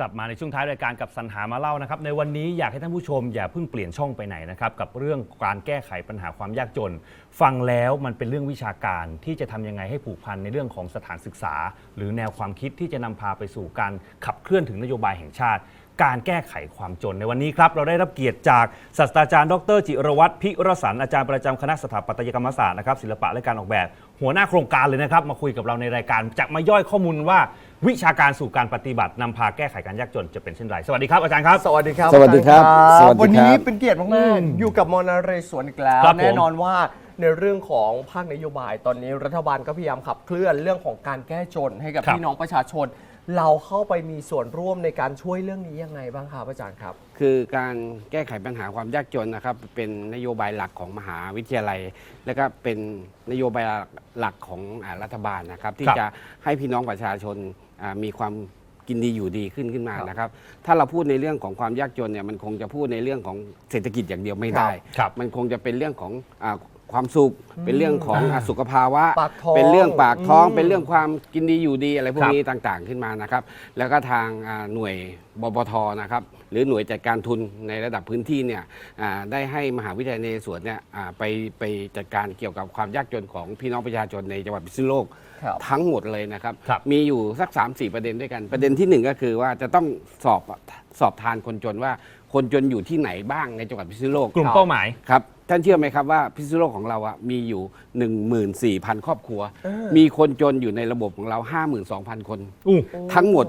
กลับมาในช่วงท้ายรายการกับสัญหามาเล่านะครับในวันนี้อยากให้ท่านผู้ชมอย่าเพิ่งเปลี่ยนช่องไปไหนนะครับกับเรื่องการแก้ไขปัญหาความยากจน ฟังแล้วมันเป็นเรื่องวิชาการที่จะทำยังไงให้ผูกพันในเรื่องของสถานศึกษา หรือแนวความคิดที่จะนำพาไปสู่การขับเคลื่อนถึงนโยบายแห่งชาติ การแก้ไขความจนในวันนี้ครับ เราได้รับเกียรติจากศาสตราจารย์ ดร จิรวัตรพิรสันอาจารย์ประจำคณะสถาปัตยกรรมศาสตร์นะครับศิลปะและการออกแบบ หัวหน้าโครงการเลยนะครับ มาคุยกับเราในรายการจะมาย่อยข้อมูลว่า วิชาการสู่การปฏิบัตินำพาแก้ไขการยากจนจะเป็นเช่นไร สวัสดีครับอาจารย์ครับ สวัสดีครับสวัสดีครับอาจาย์สวัสดีครับวันนี้เป็นเกียรติมากๆอยู่กับมอนาเรศวรอีกแล้วครับผม แน่นอนว่าในเรื่องของภาคนโยบาย ตอนนี้รัฐบาลก็พยายามขับเคลื่อนเรื่องของการแก้จนให้กับครับ พี่น้องประชาชน เราเข้าไปมีส่วนร่วมในการช่วยเรื่องนี้ยังไงบ้างครับอาจารย์ครับ คือการแก้ไขปัญหาความยากจนนะครับ เป็นนโยบายหลักของมหาวิทยาลัย และก็เป็นนโยบายหลักของอารัฐบาลนะครับ ที่ครับจะให้พี่น้องประชาชนอ่า มีความกินดีอยู่ดีขึ้นขึ้นมาครับนะครับ ถ้าเราพูดในเรื่องของความยากจนเนี่ยมันคงจะพูดในเรื่องของเศรษฐกิจอย่างเดียวไม่ได้ครับมันคงจะเป็นเรื่องของอาความสุข เป็นเรื่องของอ่าสุขภาวะปากท้องเป็นเรื่องปากท้องอืมเป็นเรื่องความกินดีอยู่ดีอะไรพวคกรับนี้ต่างๆขึ้นมานะครับ แล้วก็ทางอ่าหน่วยบปทนะครับ หรือหน่วยจัดการทุนในระดับพื้นที่เนี่ยอ่าได้ให้มหาวิทยาลัยนเรศวรเนี่ยอ่าไปไปจัดการเกี่ยวกับความยากจนของพี่น้องประชาชนในจังหวัดพิษณุโลก ครับทั้งหมดเลยนะครับ ครับมีอยู่สัก 3 4 ประเด็นด้วยกัน ประเด็นที่ 1 ก็คือว่าจะต้องสอบสอบทานคนจนว่าคนจนอยู่ที่ไหนบ้างในจังหวัดพิษณุโลกกลุ่มเป้าหมาย ครับท่านเชื่อไหมครับว่าพิษณุโลกของเราอะมีอยู่ 14,000 ครอบครัวเออมีคนจนอยู่ในระบบของเรา 52,000 คน อู้ ทั้งหมด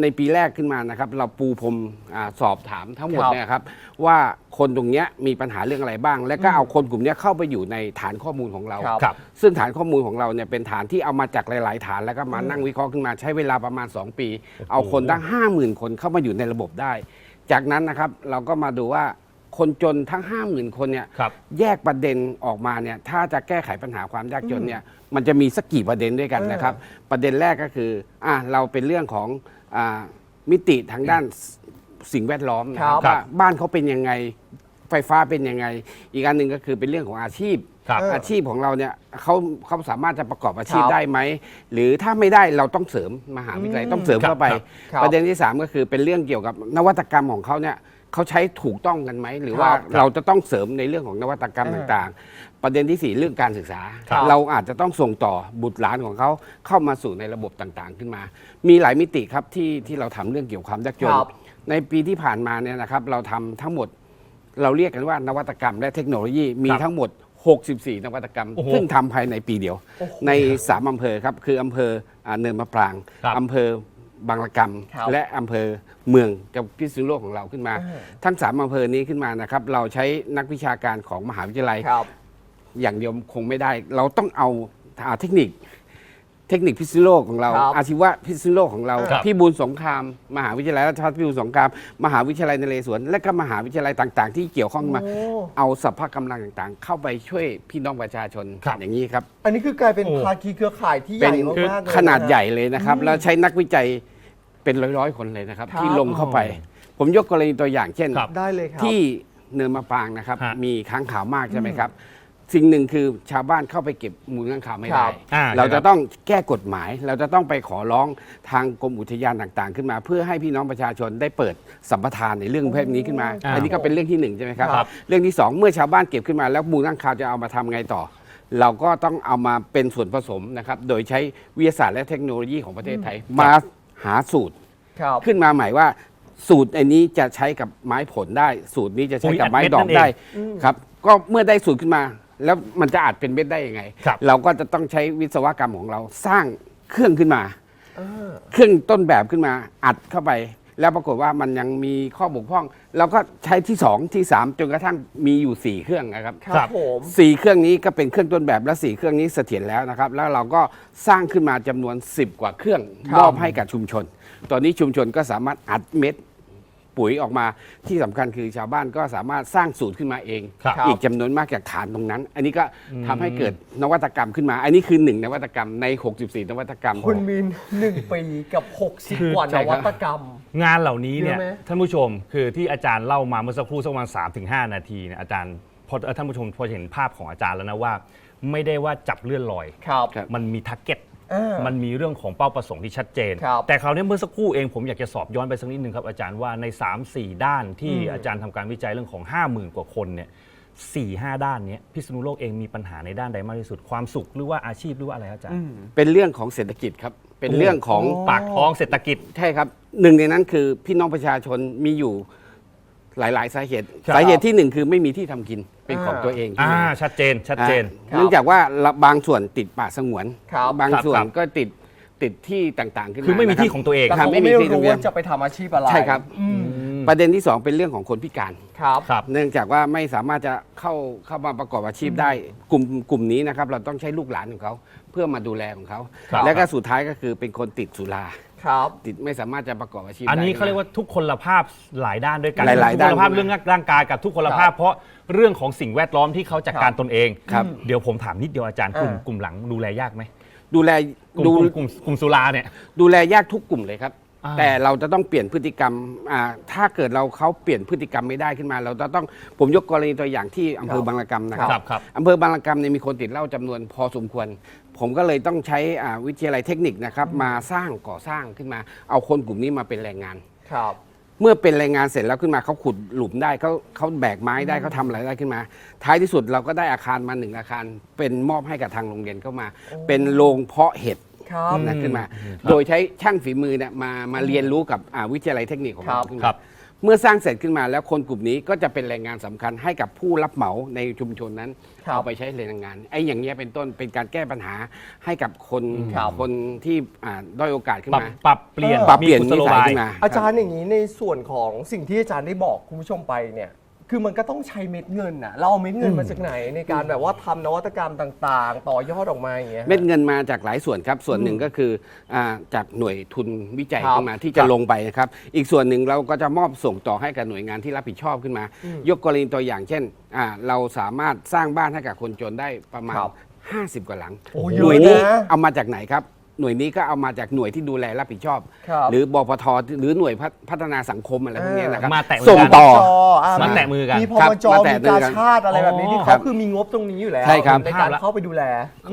ในปีแรกขึ้นมานะครับ เราปูพรมอาสอบถามทั้งหมดครับเนี่ยครับ ว่าคนตรงเนี้ยมีปัญหาเรื่องอะไรบ้าง แล้วก็เอาคนกลุ่มเนี้ยเข้าไปอยู่ในฐานข้อมูลของเรา ครับครับ ซึ่งฐานข้อมูลของเราเนี่ยเป็นฐานที่เอามาจากหลาย ๆ ฐานแล้วก็มานั่งวิเคราะห์ขึ้นมาใช้เวลาประมาณ 2 ปี เอาคนตั้ง 50,000 คนเข้ามาอยู่ในระบบได้ จากนั้นนะครับเราก็มาดูว่าคนจนทั้ง 50,000 คนเนี่ยครับ แยกประเด็นออกมาเนี่ยถ้าจะแก้ไขปัญหาความยากจนเนี่ยมันจะมีสักกี่ประเด็นด้วยกันนะครับ ประเด็นแรกก็คืออะเราเป็นเรื่องของอา มิติทางด้านสิ่งแวดล้อมนะคครัรับบว่าบ้านเขาเป็นยังไงไฟฟ้าเป็นยังไง อีกอันหนึ่งก็คือเป็นเรื่องของอาชีพครับเอออาชีพของเราเนี่ยเขาเขาสามารถจะประกอบอาชีพครับได้ไหม หรือถ้าไม่ได้เราต้องเสริมมหาวิทยาลัยอืมต้องเสริมเข้าไปครับครับประเด็นที่ 3 ก็คือเป็นเรื่องเกี่ยวกับนวัตกรรมของเขาเนี่ยเขาใช้ถูกต้องกันไหม หรือว่าครับเราจะต้องเสริมในเรื่องของนวัตกรรมเออต่างๆ ประเด็นที่ 4 เรื่องการศึกษา ครับเราอาจจะต้องส่งต่อบุตรหลานของเขาเข้ามาสู่ในระบบต่างๆ ขึ้นมา มีหลายมิติครับที่ที่เราทำเรื่องเกี่ยวกับความยากจนครับ ในปีที่ผ่านมาเนี่ยนะครับเราทำทั้งหมดเราเรียกกันว่านวัตกรรมและเทคโนโลยีมีครับทั้งหมด 64 นวัตกรรม โอ้โหซึ่งทำภายในปีเดียวโอ้โหใน3อำเภอครับคืออำเภออ่าเนินมะปรางครับอำเภอบางละกครับำและอำเภอเมืองกับพิษณุโลกของเราขึ้นมาเออทั้ง3อำเภอนี้ขึ้นมานะครับเราใช้นักวิชาการของมหาวิทยาลัย ครับ อย่างเดียวคงไม่ได้ เราต้องเอาอ่าเทคนิค เทคนิคพิษณุโลกของเรา ครับอาชีวะพิษณุโลกของเราครับ พี่บูลสงคราม มหาวิทยาลัยราชภัฏพิบูลสงคราม มหาวิทยาลัยนเรศวรและก็มหาวิทยาลัยต่าง ๆ ที่เกี่ยวข้องมา โอ้ เอาสัพพะกำลังต่างๆ เข้าไปช่วยพี่น้องประชาชนครับ อย่างนี้ครับ อันนี้คือกลายเป็นโอ้ ภาคีเครือข่ายที่ใหเป็ญ่นมากๆเลยขนาดะใหญ่เลยนะครับอืมแล้วใช้นักวิจัยเป็นร้อยๆ คนเลยนะครับ ครับ ที่ลงเข้าไป ผมยกกรณีตัวอย่างเช่น ครับ ได้เลยครับ ที่เนินมะปรางนะครับ ฮะมีค้างขาวมากใช่ไหมครับ สิ่งหนึ่งคือชาวบ้านเข้าไปเก็บมูลค้างคาวไม่ครัได้บอ่าเราครัจะบต้องแก้กฎหมาย เราจะต้องไปขอร้องทางกรมอุทยานต่างๆ ขึ้นมา เพื่อให้พี่น้องประชาชนได้เปิดสัมปทานในเรื่องเพศนี้ขึ้นมา อ่าอันนี้ก็เป็นเรื่องที่หนึ่งใช่ไหมครับ ครับ เรื่องที่สองเมื่อชาวบ้านเก็บขึ้นมาแล้วมูลค้างคาวจะเอามาทำไงต่อ เราก็ต้องเอามาเป็นส่วนผสมนะครับโดยใช้วิทยาศาสตร์และเทคโนโลยีของประเทศไทยมาหาสูตร ครับ ขึ้นมาใหม่ว่าสูตรอันนี้จะใช้กับไม้ผลได้ สูตรนี้จะใช้กับไม้ดอกได้อืมครับ ก็เมื่อได้สูตรขึ้นมา แล้วมันจะอาจเป็นเม็ดได้ยังไง ครับ เราก็จะต้องใช้วิศวกรรมของเราสร้างเครื่องขึ้นมาเออเครื่องต้นแบบขึ้นมาอัดเข้าไป แล้วปรากฏว่ามันยังมีข้อบกพร่อง เราก็ใช้ที่ 2 ที่ 3 จนกระทั่งมีอยู่ 4 เครื่องนะครับ ครัครับบผม สี่เครื่องนี้ก็เป็นเครื่องต้นแบบและสี่เครื่องนี้เสถียรแล้วนะครับ แล้วเราก็สร้างขึ้นมาจำนวน 10 กว่าเครื่องครับมอบให้กับชุมชน ตอนนี้ชุมชนก็สามารถอัดเม็ด ปุ๋ยออกมาที่สำคัญคือชาวบ้านก็สามารถสร้างสูตรขึ้นมาเอง ครับอีกจำนวนมากจากฐานตรงนั้น อันนี้ก็ทำให้เกิดนวัตกรรมขึ้นมา อันนี้คือหนึ่งนวัตกรรมใน 64 นวัตกรรม คุณมีหนึ่งปีกับคือ60 กว่าใช่นครับวัตกรรม งานเหล่านี้เนี่ยเยอะไหม ท่านผู้ชมคือที่อาจารย์เล่ามาเมื่อสักครู่สักประมาณ3ถึง5นาทีเนี่ยอาจารย์พอเอ่อท่านผู้ชมพอเห็นภาพของอาจารย์แล้วนะว่า ไม่ได้ว่าจับเลื่อนลอย ครับครับมันมีทาร์เก็ต เออมันมีเรื่องของเป้าประสงค์ที่ชัดเจน ครับ แต่คราวนี้เมื่อสักครู่เองผมอยากจะสอบย้อนไปสักนิดนึงครับอาจารย์ว่าใน 3-4 ด้านที่อืมอาจารย์ทำการวิจัยเรื่องของ 50,000 กว่าคนเนี่ยสี่ห้าด้านเนี้ยพิษณุโลกเองมีปัญหาในด้านใดมากที่สุดความสุขหรือว่าอาชีพหรือว่าอะไรครับอาจารย์เป็นเรื่องของเศรษฐกิจครับ เป็นเรื่องของปากท้องเศรษฐกิจ ใช่ครับหนึ่งในนั้นคือพี่น้องประชาชนมีอยู่หลาย ๆ สาเหตุครับสาเหตุที่หนึ่งคือไม่มีที่ทำกิน เป็นของอ่าตัวเองอ่าใช่ไหมชัดเจนชัดเจน อ่าเนื่องจากว่าบางส่วนติดป่าสงวน ครับ บางครับส่วนครับ ก็ติดติดที่ต่างๆขึ้นมาคือไม่มีนะรับที่ของตัวเอง แต่ครับเขาไม่ก็มีไม่ที่ตรรู้งเนี้ยว่าจะไปทำอาชีพอะไรใช่ครับ อืมประเด็นที่สองเป็นเรื่องของคนพิการ ครับ ครับ เนื่องจากว่าไม่สามารถจะเข้าเข้ามาประกอบอาชีพได้กลุ่มกลุ่มนี้นะครับ เราต้องใช้ลูกหลานของเขาเพื่อมาดูแลของเขา ครับ แล้วก็สุดท้ายก็คือเป็นคนติดสุรา ครับ ติดไม่สามารถจะประกอบอาชีพอันนี้ได้ เขาเรียกว่าทุกคนภาพหลายด้านด้วยกันหลายๆทุกคนภาพด้านเรื่องร่างกายกับทุกคนภาพ เพราะเรื่องของสิ่งแวดล้อมที่เขาจัดการตนเองครับ เดี๋ยวผมถามนิดเดียวอาจารย์กลุ่มอ่ากลุ่มหลังดูแลยากไหมดูแลกลุ่มดูกลุ่มกลุ่มกลุ่มสุราเนี่ย ดูแลยากทุกกลุ่มเลยครับอ่า แต่เราจะต้องเปลี่ยนพฤติกรรมอ่าถ้าเกิดเราเขาเปลี่ยนพฤติกรรมไม่ได้ขึ้นมา เราจะต้องผมยกกรณีตัวอย่างที่อำเภอบางละกำนะคครัรับบครับ อำเภอบางละกำเนี่ยมีคนติดเหล้าจำนวนพอสมควร ผมก็เลยต้องใช้อ่าวิทยาลัยเทคนิคนะครับมาสร้างก่อสร้างขึ้นมา เอาคนกลุ่มนี้มาเป็นแรงงาน ครับ เมื่อเป็นแรงงานเสร็จแล้วขึ้นมาเขาขุดหลุมได้เขาเขาแบกไม้ได้เขาทำอะไรได้ขึ้นมา ท้ายที่สุดเราก็ได้อาคารมาหนึ่งอาคาร เป็นมอบให้กับทางโรงเรียนเข้ามา เป็นโรงเพาะเห็ด ครับนะขึ้นมาครับโดยใช้ช่างฝีมือเนี่ยมามาเรียนรู้กับอ่าวิทยาลัยเทคนิคของครัเราบขึ้นครัมา บ เมื่อสร้างเสร็จขึ้นมาแล้วคนกลุ่มนี้ก็จะเป็นแรงงานสำคัญให้กับผู้รับเหมาในชุมชนนั้นครับเอาไปใช้แรงงานไอ้อย่างเงี้ยเป็นต้นเป็นการแก้ปัญหาให้กับคนครับคนที่อ่าด้อยโอกาสขึ้นปรับมาปรับเปลี่ยนปรับเปลี่ยนมีกุนิศโลสัยบาย ขึ้นมาอาจารย์อย่างนี้ในส่วนของสิ่งที่อาจารย์ได้บอกคุณผู้ชมไปเนี่ย คือมันก็ต้องใช้เม็ดเงินน่ะ เราเอาเม็ดเงินมาจากไหนในการแบบว่าทำนวัตกรรมต่าง ๆ ต่อยอดออกมาอย่างเงี้ยฮะเม็ดเงินมาจากหลายส่วนครับ ส่วนหนึ่งก็คืออาจากหน่วยทุนวิจัยครับขึ้นมาที่จะลงไปนะครับ อีกส่วนหนึ่งเราก็จะมอบส่งต่อให้กับหน่วยงานที่รับผิดชอบขึ้นมา ยกกรณีตัวอย่างเช่นอ่าเราสามารถสร้างบ้านให้กับคนจนได้ประมาณ ครับ50 กว่าหลังโอ้หน่วยเยนี้อะนะ เอามาจากไหนครับ หน่วยนี้ก็เอามาจากหน่วยที่ดูแลรับผิดชอบ ครับหรือบพทหรือหน่วยพัฒพัฒนาสังคมอะไรพวกเนี้ยนะครับมาแตะ ส่งต่อจอะมาแตะมือกันมีพครับมจมาแตะมีมืกาอกันชาติอะไรแบบนี้ที่อ๋อเขาคือมีงบตรงนี้อยู่แล้วใช่ครับ ในการเข้าไปดูแล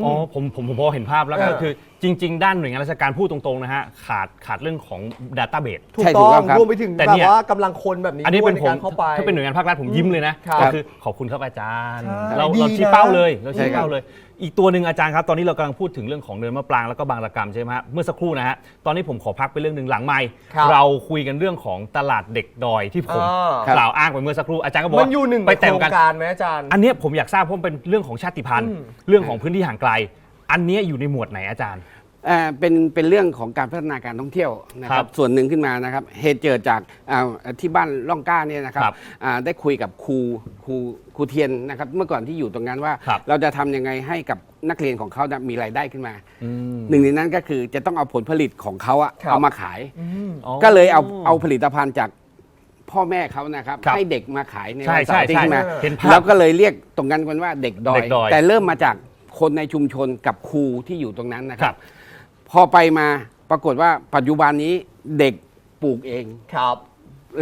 อ๋อผมผมผมพอเห็นภาพแล้วก็เออ คือจริง ๆ ด้านหน่วยงานราชการพูดตรงๆนะฮะขาดขาดเรื่องของ Database ถูกใช่ต้ถูอกต้องงครับ รวมไปถึงแต่แบเนี่บยว่ากำลังคนแบบนี้อันนี้ด้วยเป็นในผมการเข้าไป ถ้าเป็นหน่วยงานภาครัฐผมยิ้มเลยนะครับก็คือขอบคุณครับอาจารย์ ใช่เราดีเราชี้นะ เป้าเลยเราชี้ใช่ครับเป้าเลย อีกตัวหนึ่งอาจารย์ครับ ตอนนี้เรากำลังพูดถึงเรื่องของเนินมะปรางแล้วก็บางระกรรมใช่ไหมฮะเมื่อสักครู่นะฮะตอนนี้ผมขอพักไปเรื่องหนึ่งหลังไม่ครับเราคุยกันเรื่องของตลาดเด็กดอยที่ผมอ่า กล่าวอ้างไปเมื่อสักครู่อาจารย์ก็บอกมันว่าอยู่หนึ่งไปในโคแต่รงงกัน การไหมอาจารย์ อันเนี้ยผมอยากทราบเพราะมันเป็นเรื่องของชาติพันธุ์ อืม เรื่องของพื้นที่ห่างไกล อันเนี้ยอยู่ในหมวดไหนอาจารย์ เอ่อเป็นเป็นเรื่องของการพัฒนาการท่องเที่ยวนะคครัรับบส่วนหนึ่งขึ้นมานะครับเหตุเกิดจากอ่าที่บ้านล่องกล้าเนี่ยนะครับครับอ่าได้คุยกับครูครูครูเทียนนะครับเมื่อก่อนที่อยู่ตรงนั้นว่า ครับเราจะทำยังไงให้กับนักเรียนของเขานะมีรายได้ขึ้นมาอืมหนึ่งในนั้นก็คือจะต้องเอาผลผลิตของเขาอะครับ เอามาขายอืมอ๋อ ก็เลยเอาเอาผลิตภัณฑ์จากพ่อแม่เขานะครับ ครับให้เด็กมาขายในใช่วันเสาร์อาที่ใช่ขึ้นมาใช่เห็นภาพแล้วก็เลยเรียกตรงนั้นกันว่าเด็กดอเด็ย กดอยแต่เริ่มมาจากคนในชุมชนกับครูที่อยู่ตรงนั้นนะคครัรับบ พอไปมาปรากฏว่าปัจจุบันนี้เด็กปลูกเอง ครับ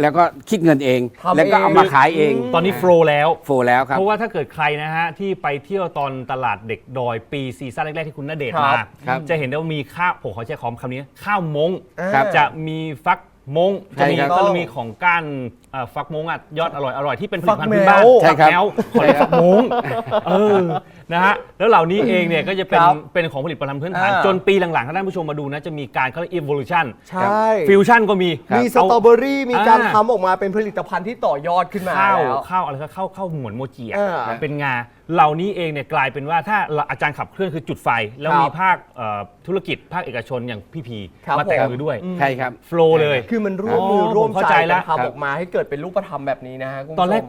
แล้วก็คิดเงินเอง ทำแล้วก็เอามาเอง ขายเองตอนนี้โฟลว์แล้ว โฟแล้วครับ เพราะว่าถ้าเกิดใครนะฮะ ที่ไปเที่ยวตอนตลาดเด็กดอยปีซีซั่นแรก ๆ ที่คุณณเดชน์ครัมาบครับจะเห็นได้ว่ามีข้าวผมขอใช้คำคำนี้ ข้าวมง ครับจะมีฟักมงใช่จะมีครับ ก็จะมีของก้านเอ่อฟักมงอะยอดอร่อยอร่อยที่เป็นผลิตภัณฑ์พื้นฟับ้านกแมวใช่ครับฟักแมวขอเรียกฟักมงเออนะฮะแล้วเหล่านี้เองเนี่ยก็จะเป็นครับเป็นของผลิตภัณฑ์พื้นฐานอ่า จนปีหลังๆถ้าท่านผู้ชมมาดูนะจะมีการเขาเรียก evolution ใช่ ฟิวชั่นก็มีมีสตรอเบอรี่มีการอ่าทำออกมาเป็นผลิตภัณฑ์ที่ต่อยอดขึ้นมาข้าวแล้ว ข้าวอะไรก็ข้าวข้าวหมวนโมจิอะเออเป็นงาเหล่านี้เองเนี่ยกลายเป็นว่าถ้าเราอาจารย์ขับเคลื่อนคือจุดไฟ แล้วครับมีภาคเอ่อธุรกิจภาคเอกชนอย่างพี่พีครับมาแตะผม มือด้วย ใช่ครับ โฟล์เลย คือมันร่วมมืออ๋อร่วมผมเข้าใจใจกัแล้นวทำออกมาให้เกิดเป็นรูปธรรมแบบนี้นะฮะคุณผู้ชม ตอนแรก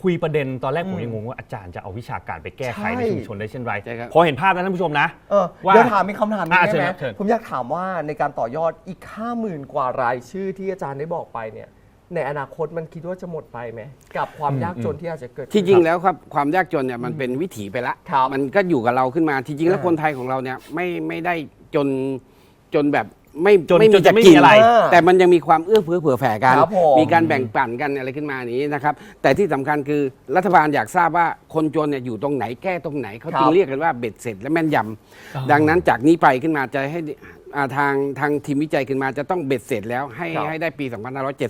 คุยประเด็นตอนแรกผมอืมยังงงว่าอาจารย์จะเอาวิชาการไปแก้ไขใช่ในชุมชนได้เช่นไรใช่ครับ พอเห็นภาพแล้วท่านผู้ชมนะ เออว่าเดี๋ยวถามมีคำถามนี้อ่าได้ไหมเชิญครับเชิญ ผมอยากถามว่าในการต่อยอดอีก5 0,000กว่ารายชื่อที่อาจารย์ได้บอกไปเนี่ย ในอนาคตมันคิดว่าจะหมดไปไหมกับความยากจนที่อาจจะเกิดขึ้น ที่จริงแล้วครับความยากจนเนี่ยมันเป็นวิถีไปละครับมันก็อยู่กับเราขึ้นมาที่จริงแล้วอ่าคนไทยของเราเนี่ยไม่ไม่ได้จนจนแบบ ไม่จนไม่จมีนจะจะไม่กิมีนอะไร แต่มันยังมีความเอื้อเฟื้อเผื่อแผ่กัน ครับผมมีการแบ่งปันกันอะไรขึ้นมาอย่างนี้นะครับ แต่ที่สำคัญคือรัฐบาลอยากทราบว่าคนจนเนี่ยอยู่ตรงไหนแก้ตรงไหนเขาครับจึงเรียกกันว่าเบ็ดเสร็จและแม่นยำดังนั้นจากนี้ไปขึ้นมาจะให้อ่าทางทางทีมวิจัยขึ้นมาจะต้องเบ็ดเสร็จแล้วให้ครับ ให้ได้ปี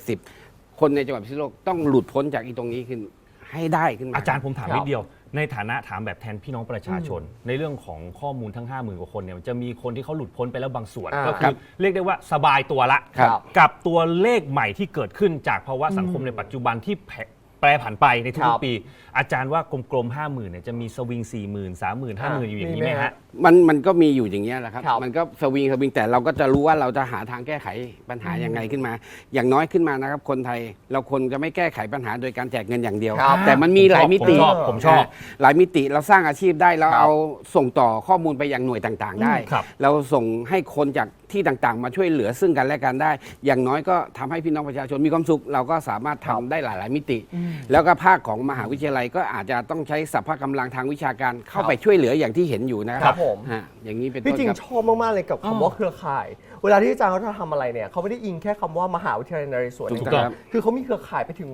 2570 คนในจังหวัดพิษณุโลกต้องหลุดพ้นจากอีตรงนี้ขึ้นให้ได้ขึ้นมา อาจารย์ผมถามครับนิดเดียว ในฐานะถามแบบแทนพี่น้องประชาชน ในเรื่องของข้อมูลทั้ง 5 0,000กว่าคนเนี่ยมันจะมีคนที่เขาหลุดพ้นไปแล้วบางส่วน อ่าก็คคืรัอบเรียกได้ว่าสบายตัวละ ครับ กับตัวเลขใหม่ที่เกิดขึ้นจากภาวะสังคมในปัจจุบันที่แผแปรผันไปในครัทุกบ ๆปี อาจารย์ว่ากลมๆ 5 0,000เนี่ยจะมีสวิง 4 0 0 0 0 3 0 0 0 0 5 0,000 อยู่อย่างนี้ไหมฮะ มันมันก็มีอยู่อย่างเงี้ยแหละครับ ครับ มันก็สวิงสวิงแต่เราก็จะรู้ว่าเราจะหาทางแก้ไขปัญหายังไงขึ้นมา อย่างน้อยขึ้นมานะครับ คนไทยเราคนจะไม่แก้ไขปัญหาโดยการแจกเงินอย่างเดียว ครับแต่มันมีหลายมิติผมชอบผมชอบาหลายมิติเราสร้างอาชีพได้เราครับเอาส่งต่อข้อมูลไปยังหน่วยต่างๆ ได้ ครับ เราส่งให้คนจากที่ต่างๆ มาช่วยเหลือซึ่งกันและกันได้ อย่างน้อยก็ทำให้พี่น้องประชาชนมีความสุข เราก็สามารถทำได้หลาย ๆ มิติ แล้วก็ภาคของมหาวิทยาลัยก็อาจจะต้องใช้สัพพะกำลังทางวิชาการเข้าไปช่วยเหลืออย่างที่เห็นอยู่นะคครัรับบผมฮะอย่างนี้เป็นต้พี่นจริงครับ ชอบมาก ๆ เลยกับคำว่าเครือข่าย เวลาที่อาจารย์เขาจะทำอะไรเนี่ยเขาไม่ได้อิงแค่คำว่ามหาวิทยาลัยนเรศวรถูกย่าต้องเดียวคือเขามีเครือข่ายไปถึง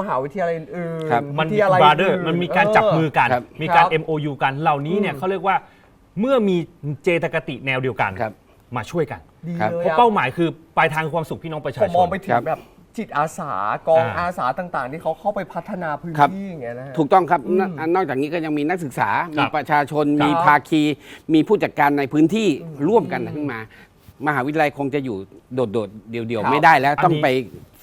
มหาวิทยาลัยอื่นครับมันวิมีทยาลัยบราเดอร์อื่มันมีการจับมือกัน ครับ มีการครับ MOU กันเหล่านี้เนี่ยเขาเรียกว่าเมื่อมีเจตคติแนวเดียวกัน ครับ มาช่วยกัน ดีครับ เลยเพราะอะเป้าหมายคือปลายทางคือความสุขพี่น้องประผชามชมองน ไปถึครังบแบบ จิตอาสากองอ่าอาสาต่าง ๆ ที่เขาเข้าไปพัฒนาพื้นครับ ที่อย่างเงี้ยนะฮะ ถูกต้องครับอืมนนอกจากนี้ก็ยังมีนักศึกษา ครัมีบ ประชาชนครับมีภาคี มีผู้จัดการในพื้นที่ร่วมกันขึ้นมา มหาวิทยาลัยคงจะอยู่โดดๆ เดี่ยว ครับ ๆ ไม่ได้แล้วอันนี้ต้องไป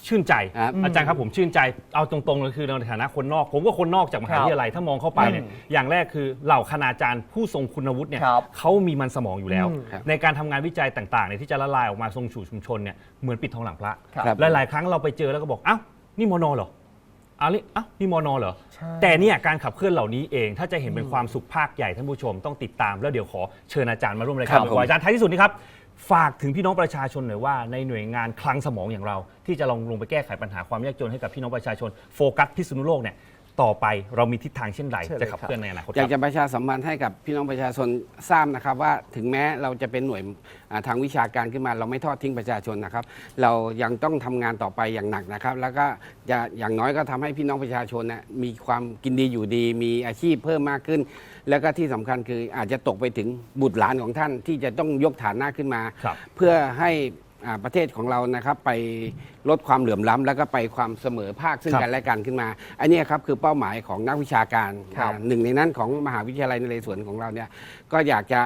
ชื่นใจครับอาจารย์ครับผมชื่นใจเอาตรงๆเลยคือในฐานะคนนอก ผมก็คนนอกจากมหาวิทยาลัยถ้ามองเข้าไปเนี่ยอืมอย่างแรกคือเหล่าคณาจารย์ผู้ทรงคุณวุฒิเนี่ยครับเขามีมันสมองอยู่แล้วอืมครับในการทำงานวิจัยต่างๆเนี่ยที่จะละลายออกมาทรงสู่ชุมชนเนี่ยเหมือนปิดทองหลังพระครับหลายๆครั้งเราไปเจอแล้วก็บอกอ้าวนี่มอนอเหรออ้าวนี่อ้าวนี่มอนอเหรอใช่แต่เนี่ยการขับเคลื่อนเหล่านี้เอง ถ้าจะเห็นเป็นความสุขภาคใหญ่ท่านผู้ชมต้องติดตาม แล้วเดี๋ยวขอเชิญอาจารย์มาร่วมรายคการรับบ่อยๆอาจารย์ท้ายที่สุดนี้ครับ ฝากถึงพี่น้องประชาชนหน่อยว่าในหน่วยงานคลังสมองอย่างเรา ที่จะลองลงไปแก้ไขปัญหาความยากจนให้กับพี่น้องประชาชนโฟกัสพิษณุโลกเนี่ย ต่อไปเรามีทิศทางเช่นไรเชิญเลยจะขับครับเคลื่อนในอนาคตอยากคจะรับประชาสัมพันธ์ให้กับพี่น้องประชาชนทราบนะครับว่าถึงแม้เราจะเป็นหน่วยอ่าทางวิชาการขึ้นมา เราไม่ทอดทิ้งประชาชนนะครับ เรายังต้องทำงานต่อไปอย่างหนักนะครับ แล้วก็จะอย่างน้อยก็ทำให้พี่น้องประชาชนนะมีความกินดีอยู่ดี มีอาชีพเพิ่มมากขึ้น แล้วก็ที่สำคัญคืออาจจะตกไปถึงบุตรหลานของท่านที่จะต้องยกฐานะขึ้นมาครับเพื่อให้อ่า ประเทศของเรานะครับไปลดความเหลื่อมล้ำแล้วก็ไปความเสมอภาคซึ่งครับกันและกันขึ้นมา อันเนี้ยครับคือเป้าหมายของนักวิชาการครับอ่าหนึ่งในนั้นของมหาวิทยาลัยนเรศวรของเราเนี่ยก็อยากจะ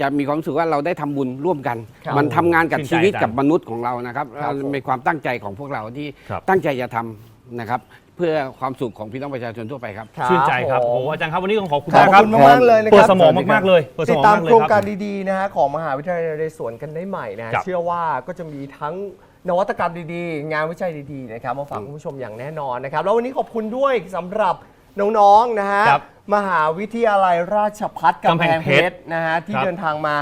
จะมีความรู้สึกว่าเราได้ทำบุญร่วมกันครับมันทำงานกับชื่นใจชีวิตอาจารย์กับมนุษย์ของเรานะครับครับเราผมมีความตั้งใจของพวกเราที่ครับตั้งใจจะทำนะครับ เพื่อความสุขของพี่น้องประชาชนทั่วไปครับชื่นใจครับผม โอ้โหอาจารย์ครับวันนี้ต้องขอบคุณขอบมากครับคุณมากๆเลยนะคเปิดรับสมองมากๆเลยเปิดสติดมองตามมากเลโคยรงครับการดีๆนะฮะของมหาวิทยาลัยนเรศวรกันได้ใหม่นะฮะครับ เชื่อว่าก็จะมีทั้งนวัตกรรมดีๆ งานวิจัยดีๆนะครับมาฝากคุณผู้ชมอย่างแน่นอนนะครับ แล้ววันนี้ขอบคุณด้วยสำหรับน้องๆนะฮะครับมหาวิทยาลัยราชภัฏกำกำแพแพงงเพเพชชรรนะฮะที่ครับเดินทางมา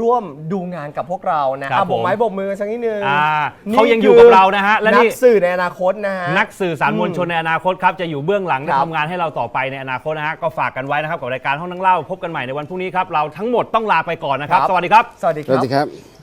ร่วมดูงานกับพวกเรานะครับอะโบกไม้ผมโบกมือสักนิดนึงอ่านี่เขายังอยู่กับเรานะฮะ และนันี่กสื่อในอนาคตนะฮะ นักสื่อสารมวลชนในอนาคตครับ จะอยู่เบื้องหลังคและรับ ทำงานให้เราต่อไปในอนาคตนะฮะ ก็ฝากกันไว้นะครับ กับรายการห้องนั่งเล่า พบกันใหม่ในวันพรุ่งนี้ครับ เราทั้งหมดต้องลาไปก่อนนะครับครับสวัสดีครับ สวัสดีสควัสรับ ดีครับ